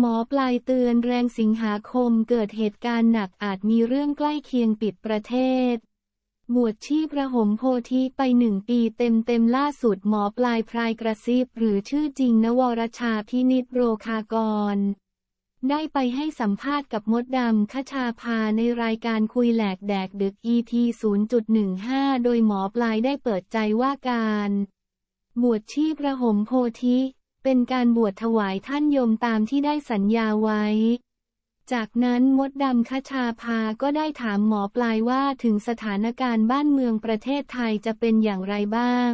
หมอปลายเตือนแรงสิงหาคมเกิดเหตุการณ์หนักอาจมีเรื่องใกล้เคียงปิดประเทศ บวชชีพระหมโพธิไปหนึ่งปีเต็มเต็มๆล่าสุดหมอปลายพรายกระซิบหรือชื่อจริงนวรชาพินิจโรคากร ได้ไปให้สัมภาษณ์กับมดดำคชาพาในรายการคุยแหลกแดกดึก EP 0.15 โดยหมอปลายได้เปิดใจว่าการ บวชชีพระหมโพธิ เป็นการบวชถวายท่านยมตามที่ได้สัญญาไว้ จากนั้นมดดำคชาพาก็ได้ถามหมอปลายว่าถึงสถานการณ์บ้านเมืองประเทศไทยจะเป็นอย่างไรบ้าง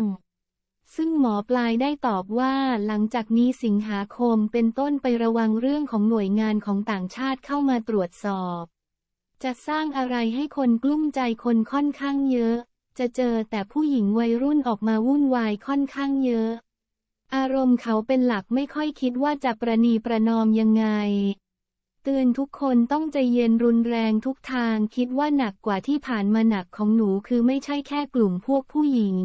ซึ่งหมอปลายได้ตอบว่าหลังจากนี้สิงหาคมเป็นต้นไประวังเรื่องของหน่วยงานของต่างชาติเข้ามาตรวจสอบ จะสร้างอะไรให้คนกลุ้มใจคนค่อนข้างเยอะ จะเจอแต่ผู้หญิงวัยรุ่นออกมาวุ่นวายค่อนข้างเยอะ อารมณ์เขาเป็นหลักไม่ค่อยคิดว่าจะประนีประนอมยังไง เตือนทุกคนต้องใจเย็นรุนแรงทุกทางคิดว่าหนักกว่าที่ผ่านมาหนักของหนูคือไม่ใช่แค่กลุ่มพวกผู้หญิง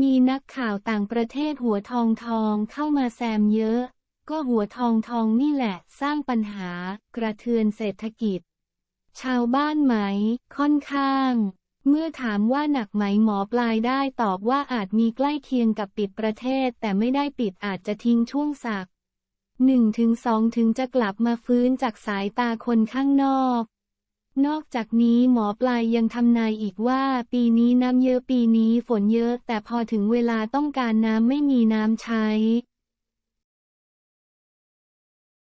มีนักข่าวต่างประเทศหัวทองทองเข้ามาแซมเยอะ ก็หัวทองทองนี่แหละสร้างปัญหากระเทือนเศรษฐกิจ ชาวบ้านไหม ค่อนข้าง เมื่อถามว่าหนักไหมหมอปลายได้ตอบว่าอาจมีใกล้เคียงกับปิดประเทศ แต่ไม่ได้ปิดอาจจะทิ้งช่วงสักหนึ่งถึงสองถึงจะกลับมาฟื้นจากสายตาคนข้างนอก นอกจากนี้หมอปลายยังทำนายอีกว่า ปีนี้น้ำเยอะปีนี้ฝนเยอะ แต่พอถึงเวลาต้องการน้ำไม่มีน้ำใช้